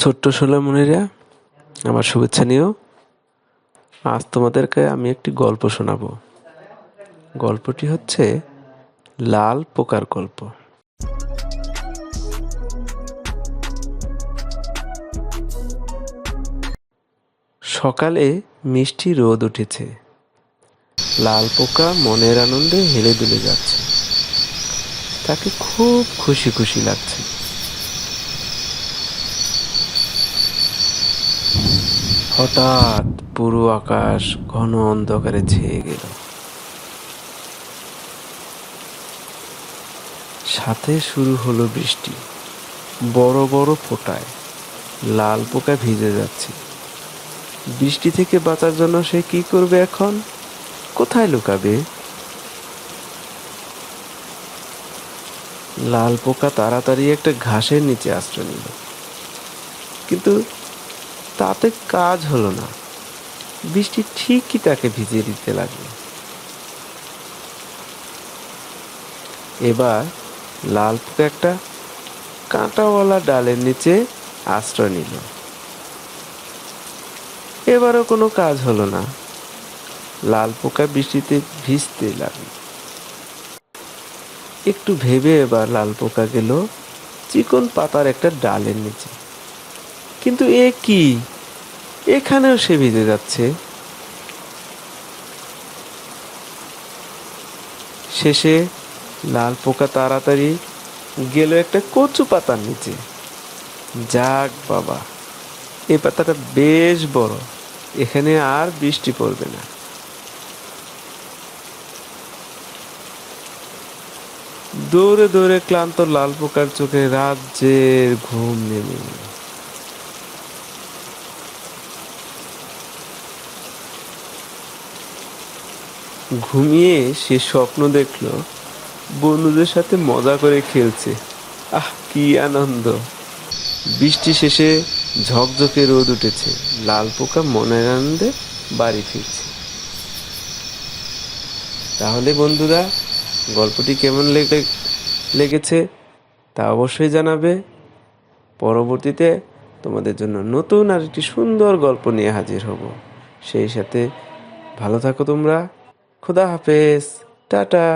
ছোট্ট সোনামণিরা আমার শুভেচ্ছা নিও। আজ তোমাদেরকে আমি একটি গল্প শোনাবো। গল্পটি হচ্ছে লাল পোকার গল্প। সকালে মিষ্টি রোদ উঠেছে। লাল পোকা মনের আনন্দে হেলে দুলে যাচ্ছে। তাকে খুব খুশি খুশি লাগছে। হঠাৎ পুরো আকাশ ঘন অন্ধকারে ছেয়ে গেল। সাথে শুরু হলো বৃষ্টি। বড় বড় ফোঁটায়। লাল পোকা ভিজে যাচ্ছে। বৃষ্টি থেকে বাঁচার জন্য সে কি করবে এখন? কোথায় লুকাবে? লাল পোকা তাড়াতাড়ি একটা ঘাসের নিচে আশ্রয় নিল। কিন্তু তাতে কাজ হলো না। বৃষ্টি ঠিকই তাকে ভিজিয়ে দিতে লাগল। এবার লাল পোকা একটা কাঁটাওয়ালা ডালের নিচে আশ্রয় নিল। এবারও কোনো কাজ হলো না। লাল পোকা বৃষ্টিতে ভিজতে লাগল। একটু ভেবে এবার লাল পোকা গেল চিকন পাতার একটা ডালের নিচে। কিন্তু এ কি? এখানেও সে ভিজে যাচ্ছে। শেষে লাল পোকা তাড়াতাড়ি গেল একটা কচু পাতার নিচে। যাক বাবা এই পাতাটা বেশ বড়, এখানে আর বৃষ্টি পড়বে না। দৌড়ে দৌড়ে ক্লান্ত লাল পোকার চোখে রাজ্যের ঘুম নেমে ঘুমিয়ে সে স্বপ্ন দেখল, বন্ধুদের সাথে মজা করে খেলছে। আহ, কি আনন্দ। বৃষ্টি শেষে ঝকঝকে রোদ উঠেছে। লাল পোকা মনের আনন্দে বাড়ি ফিরছে। তাহলে বন্ধুরা, গল্পটি কেমন লেগে, লেগেছে তা অবশ্যই জানাবে। পরবর্তীতে তোমাদের জন্য নতুন আর একটি সুন্দর গল্প নিয়ে হাজির হব। সেই সাথে ভালো থাকো তোমরা। খুদা হাফেজ টাটা।